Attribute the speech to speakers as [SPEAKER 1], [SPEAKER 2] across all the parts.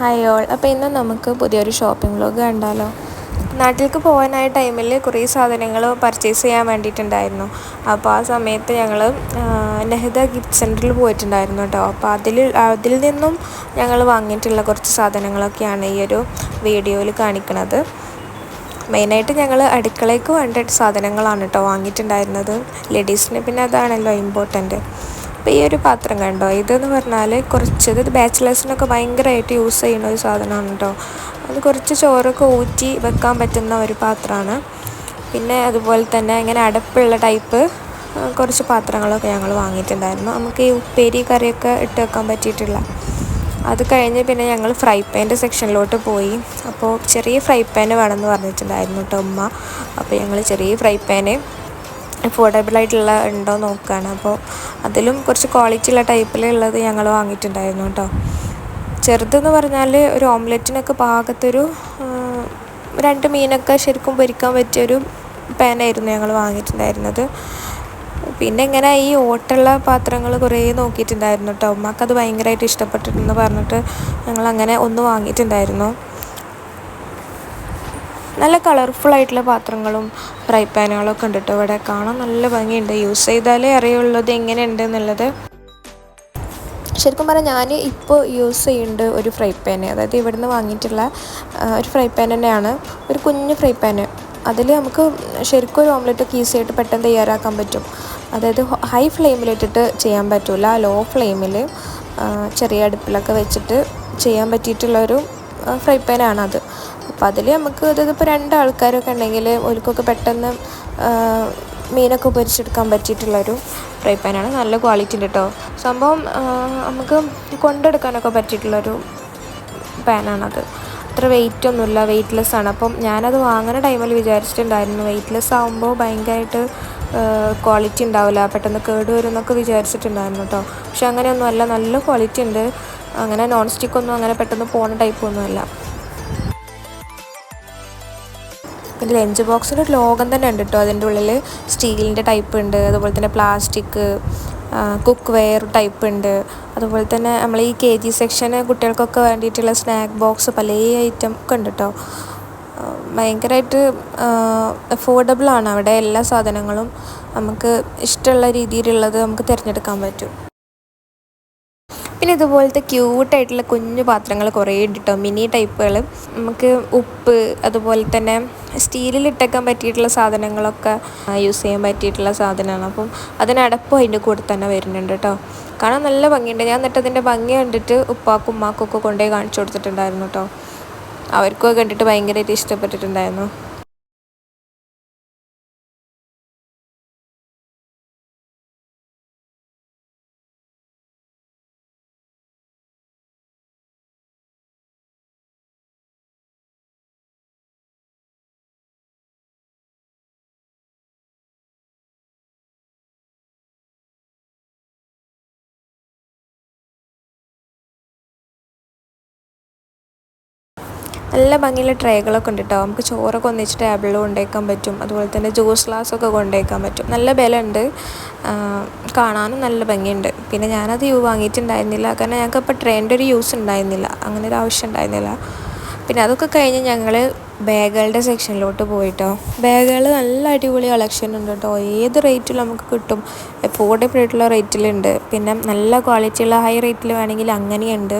[SPEAKER 1] Hi all അപ്പോൾ ഇന്ന് നമുക്ക് പുതിയൊരു ഷോപ്പിംഗ് വ്ലോഗ് കണ്ടാലോ. നാട്ടിലേക്ക് പോകാനായ ടൈമിൽ കുറേ സാധനങ്ങൾ പർച്ചേസ് ചെയ്യാൻ വേണ്ടിയിട്ടുണ്ടായിരുന്നു. അപ്പോൾ ആ സമയത്ത് ഞങ്ങൾ നെഹ്ദ ഗിഫ്റ്റ് സെന്ററിൽ പോയിട്ടുണ്ടായിരുന്നു കേട്ടോ അപ്പോൾ അതിൽ അതിൽ നിന്നും ഞങ്ങൾ വാങ്ങിയിട്ടുള്ള കുറച്ച് സാധനങ്ങളൊക്കെയാണ് ഈ ഒരു വീഡിയോയിൽ കാണിക്കുന്നത് മെയിനായിട്ട് ഞങ്ങൾ അടുക്കളയ്ക്ക് വേണ്ട സാധനങ്ങളാണ് കേട്ടോ വാങ്ങിയിട്ടുണ്ടായിരുന്നത്. ലേഡീസിന് പിന്നെ അതാണല്ലോ ഇമ്പോർട്ടന്റ് അപ്പോൾ ഈ ഒരു പാത്രം കണ്ടോ? ഇതെന്ന് പറഞ്ഞാൽ കുറച്ച് ഇത് ബാച്ചിലേഴ്സിനൊക്കെ ഭയങ്കരമായിട്ട് യൂസ് ചെയ്യുന്ന ഒരു സാധനമാണ് കേട്ടോ അത് കുറച്ച് ചോറൊക്കെ ഊറ്റി വെക്കാൻ പറ്റുന്ന ഒരു പാത്രമാണ്. പിന്നെ അതുപോലെ തന്നെ ഇങ്ങനെ അടപ്പുള്ള ടൈപ്പ് കുറച്ച് പാത്രങ്ങളൊക്കെ ഞങ്ങൾ വാങ്ങിയിട്ടുണ്ടായിരുന്നു. നമുക്ക് ഈ ഉപ്പേരി കറിയൊക്കെ ഇട്ട് വെക്കാൻ പറ്റിയിട്ടുള്ള അത് കഴിഞ്ഞ് പിന്നെ ഞങ്ങൾ ഫ്രൈ പാന്റെ സെക്ഷനിലോട്ട് പോയി. അപ്പോൾ ചെറിയ ഫ്രൈ പാൻ വേണമെന്ന് പറഞ്ഞിട്ടുണ്ടായിരുന്നു കേട്ടോ ഉമ്മ. അപ്പോൾ ഞങ്ങൾ ചെറിയ ഫ്രൈ പാന് അഫോർഡബിൾ ആയിട്ടുള്ള ഉണ്ടോ നോക്കുകയാണ്. അപ്പോൾ അതിലും കുറച്ച് ക്വാളിറ്റി ഉള്ള ടൈപ്പിലുള്ളത് ഞങ്ങൾ വാങ്ങിയിട്ടുണ്ടായിരുന്നു കേട്ടോ. ചെറുതെന്ന് പറഞ്ഞാൽ ഒരു ഓംലെറ്റിനൊക്കെ പാകത്തൊരു രണ്ട് മീനൊക്കെ ശരിക്കും പൊരിക്കാൻ പറ്റിയൊരു പാനായിരുന്നു ഞങ്ങൾ വാങ്ങിയിട്ടുണ്ടായിരുന്നത്. പിന്നെ ഇങ്ങനെ ഈ ഓട്ടുള്ള പാത്രങ്ങൾ കുറേ നോക്കിയിട്ടുണ്ടായിരുന്നു കേട്ടോ. ഉമ്മക്കത് ഭയങ്കരമായിട്ട് ഇഷ്ടപ്പെട്ടിട്ടെന്ന് പറഞ്ഞിട്ട് ഞങ്ങൾ അങ്ങനെ ഒന്ന് വാങ്ങിയിട്ടുണ്ടായിരുന്നു. നല്ല കളർഫുൾ ആയിട്ടുള്ള പാത്രങ്ങളും ഫ്രൈ പാനുകളൊക്കെ ഉണ്ട് കേട്ടോ ഇവിടെ കാണാൻ നല്ല ഭംഗിയുണ്ട്. യൂസ് ചെയ്താലേ അറിയുള്ളത് എങ്ങനെയുണ്ട് എന്നുള്ളത് ശരിക്കും പറഞ്ഞാൽ ഞാൻ ഇപ്പോൾ യൂസ് ചെയ്യുന്നുണ്ട് ഒരു ഫ്രൈ പാൻ അതായത് ഇവിടുന്ന് വാങ്ങിയിട്ടുള്ള ഒരു ഫ്രൈ പാൻ തന്നെയാണ്. ഒരു കുഞ്ഞ് ഫ്രൈ പാന് അതിൽ നമുക്ക് ശരിക്കും ഒരു ഓംലെറ്റ് ഒക്കെ ഈസി ആയിട്ട് പെട്ടെന്ന് തയ്യാറാക്കാൻ പറ്റും. അതായത് ഹൈ ഫ്ലെയിമിലിട്ടിട്ട് ചെയ്യാൻ പറ്റില്ല ലോ ഫ്ലെയിമിൽ ചെറിയ അടുപ്പിലൊക്കെ വെച്ചിട്ട് ചെയ്യാൻ പറ്റിയിട്ടുള്ളൊരു ഫ്രൈ പാനാണത് അപ്പോൾ അതിൽ നമുക്ക് രണ്ട് ആൾക്കാരൊക്കെ ഉണ്ടെങ്കിൽ ഓൽക്കൊക്കെ പെട്ടെന്ന് മീനൊക്കെ പൊരിച്ചെടുക്കാൻ പറ്റിയിട്ടുള്ളൊരു ഫ്രൈ പാനാണ്. നല്ല ക്വാളിറ്റി ഉണ്ട് കേട്ടോ സംഭവം നമുക്ക് കൊണ്ടെടുക്കാനൊക്കെ പറ്റിയിട്ടുള്ളൊരു പാനാണത്. അത്ര വെയിറ്റ് ഒന്നുമില്ല വെയ്റ്റ്ലെസ് ആണ്. അപ്പം ഞാനത് വാങ്ങുന്ന ടൈമിൽ വിചാരിച്ചിട്ടുണ്ടായിരുന്നു വെയ്റ്റ്ലെസ് ആകുമ്പോൾ ഭയങ്കരമായിട്ട് ക്വാളിറ്റി ഉണ്ടാവില്ല പെട്ടെന്ന് കേട് വരും എന്നൊക്കെ വിചാരിച്ചിട്ടുണ്ടായിരുന്നു കേട്ടോ പക്ഷെ അങ്ങനെയൊന്നുമല്ല നല്ല ക്വാളിറ്റി ഉണ്ട്. അങ്ങനെ നോൺ സ്റ്റിക്കൊന്നും അങ്ങനെ പെട്ടെന്ന് പോകുന്ന ടൈപ്പൊന്നുമല്ല പിന്നെ ലഞ്ച് ബോക്സിന്റെ ഒരു ലോകം തന്നെ ഉണ്ട് കേട്ടോ അതിന്റെ ഉള്ളിൽ സ്റ്റീലിന്റെ ടൈപ്പ് ഉണ്ട്. അതുപോലെ തന്നെ പ്ലാസ്റ്റിക് കുക്ക് വെയർ ടൈപ്പ് ഉണ്ട്. അതുപോലെ തന്നെ നമ്മൾ ഈ കെ ജി സെക്ഷന് കുട്ടികൾക്കൊക്കെ വേണ്ടിയിട്ടുള്ള സ്നാക്ക് ബോക്സ് പല ഐറ്റം ഒക്കെ ഉണ്ട് കേട്ടോ ഭയങ്കരമായിട്ട് അഫോർഡബിൾ ആണ്. അവിടെ എല്ലാ സാധനങ്ങളും നമുക്ക് ഇഷ്ടമുള്ള രീതിയിലുള്ളത് നമുക്ക് തിരഞ്ഞെടുക്കാൻ പറ്റും. പിന്നെ ഇതുപോലത്തെ ക്യൂട്ടായിട്ടുള്ള കുഞ്ഞു പാത്രങ്ങൾ കുറേ ഉണ്ട് കേട്ടോ മിനി ടൈപ്പുകൾ നമുക്ക് ഉപ്പ് അതുപോലെ തന്നെ സ്റ്റീലിൽ ഇട്ടേക്കാൻ പറ്റിയിട്ടുള്ള സാധനങ്ങളൊക്കെ യൂസ് ചെയ്യാൻ പറ്റിയിട്ടുള്ള സാധനമാണ്. അപ്പം അതിനടപ്പും അതിന്റെ കൂടെ തന്നെ വരുന്നുണ്ട് കേട്ടോ കാണാൻ നല്ല ഭംഗിയുണ്ട്. ഞാൻ എന്നിട്ട് അതിന്റെ ഭംഗി കണ്ടിട്ട് ഉപ്പാക്കും ഉമ്മാക്കും ഒക്കെ കൊണ്ടുപോയി കാണിച്ചു കൊടുത്തിട്ടുണ്ടായിരുന്നു കേട്ടോ അവർക്കും കണ്ടിട്ട് ഭയങ്കരമായിട്ട് ഇഷ്ടപ്പെട്ടിട്ടുണ്ടായിരുന്നു. നല്ല ഭംഗിയുള്ള ട്രേകളൊക്കെ ഉണ്ട് കേട്ടോ നമുക്ക് ചോറൊക്കെ ഒന്നിച്ച് ടേബിളിൽ കൊണ്ടുവയ്ക്കാൻ പറ്റും. അതുപോലെ തന്നെ ജ്യൂസ് ഗ്ലാസ്സൊക്കെ കൊണ്ടുവയ്ക്കാൻ പറ്റും. നല്ല ബലമുണ്ട്. കാണാനും നല്ല ഭംഗിയുണ്ട്. പിന്നെ ഞാനത് യൂ വാങ്ങിയിട്ടുണ്ടായിരുന്നില്ല. കാരണം ഞങ്ങൾക്ക് അപ്പോൾ ട്രെയിന്റെ ഒരു യൂസ് ഉണ്ടായിരുന്നില്ല. അങ്ങനെ ഒരു ആവശ്യം ഉണ്ടായിരുന്നില്ല. പിന്നെ അതൊക്കെ കഴിഞ്ഞ് ഞങ്ങൾ ബാഗുകളുടെ സെക്ഷനിലോട്ട് പോയിട്ടോ. ബാഗുകൾ നല്ല അടിപൊളി കളക്ഷൻ ഉണ്ട് കേട്ടോ. ഏത് റേറ്റിൽ നമുക്ക് കിട്ടും. അഫോർഡബിൾ ആയിട്ടുള്ള റേറ്റിലുണ്ട് പിന്നെ നല്ല ക്വാളിറ്റിയുള്ള ഹൈ റേറ്റിൽ വേണമെങ്കിൽ അങ്ങനെയുണ്ട്.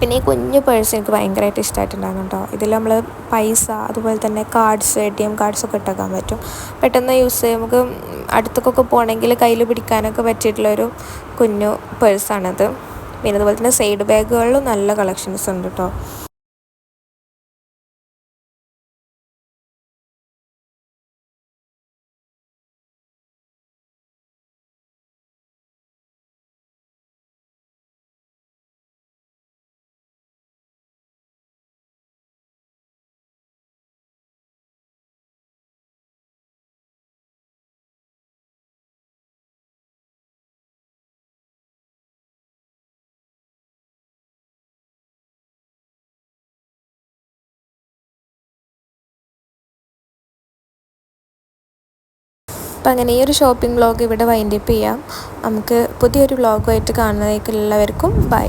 [SPEAKER 1] പിന്നെ ഈ കുഞ്ഞു പേഴ്സ് എനിക്ക് ഭയങ്കരമായിട്ട് ഇഷ്ടമായിട്ടുണ്ടായിരുന്നു കേട്ടോ. ഇതിൽ നമ്മൾ പൈസ അതുപോലെ തന്നെ കാർഡ്സ് എ ടി എം കാർഡ്സൊക്കെ ഇട്ടേക്കാൻ പറ്റും. പെട്ടെന്ന് യൂസ് ചെയ്യും. നമുക്ക് അടുത്തൊക്കെ പോകണമെങ്കിൽ കയ്യിൽ പിടിക്കാനൊക്കെ പറ്റിയിട്ടുള്ളൊരു കുഞ്ഞു പേഴ്സാണത്. പിന്നെ അതുപോലെ തന്നെ സൈഡ് ബാഗുകളിലും നല്ല കളക്ഷൻസ് ഉണ്ട് കേട്ടോ. അപ്പോൾ അങ്ങനെ ഈ ഒരു ഷോപ്പിംഗ് വ്ളോഗ് ഇവിടെ വൈൻഡപ്പ് ചെയ്യാം. നമുക്ക് പുതിയൊരു വ്ളോഗുമായിട്ട് കാണുന്നതിലേക്ക് എല്ലാവർക്കും. ബൈ